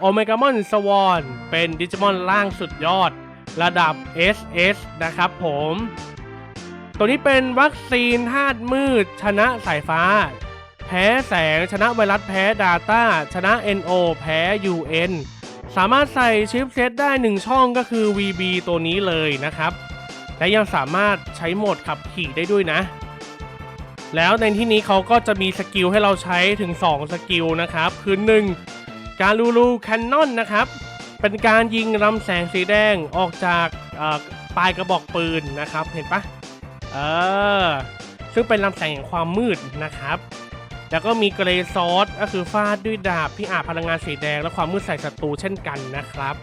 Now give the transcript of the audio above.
โอเมกามอนสวอนเป็นดิจิมอนล่างสุดยอด ระดับ SS นะครับผม ตัวนี้เป็นวัคซีนธาตุมืด ชนะสายฟ้า แพ้แสงชนะไวรัสแพ้ Data ชนะ NO แพ้ UN สามารถใส่ชิปเซตได้ 1 ช่องก็คือ VB ตัวนี้เลยนะครับ และยังสามารถใช้โหมดขับขี่ได้ด้วยนะ แล้วในที่นี้เขาก็จะมีสกิลให้เราใช้ถึง 2 สกิลนะครับ คือ 1 การลูลูแคนนอนนะครับ เป็นการยิงลำแสงสีแดงออกจากปลายกระบอกปืนนะครับ เห็นปะเออ ซึ่งเป็นลำแสงแห่งความมืดนะครับ แล้วก็มีเกรซอสก็คือฟาดด้วยดาบที่อาบพลังงานสีแดง และความมืดใส่ศัตรูเช่นกันนะครับ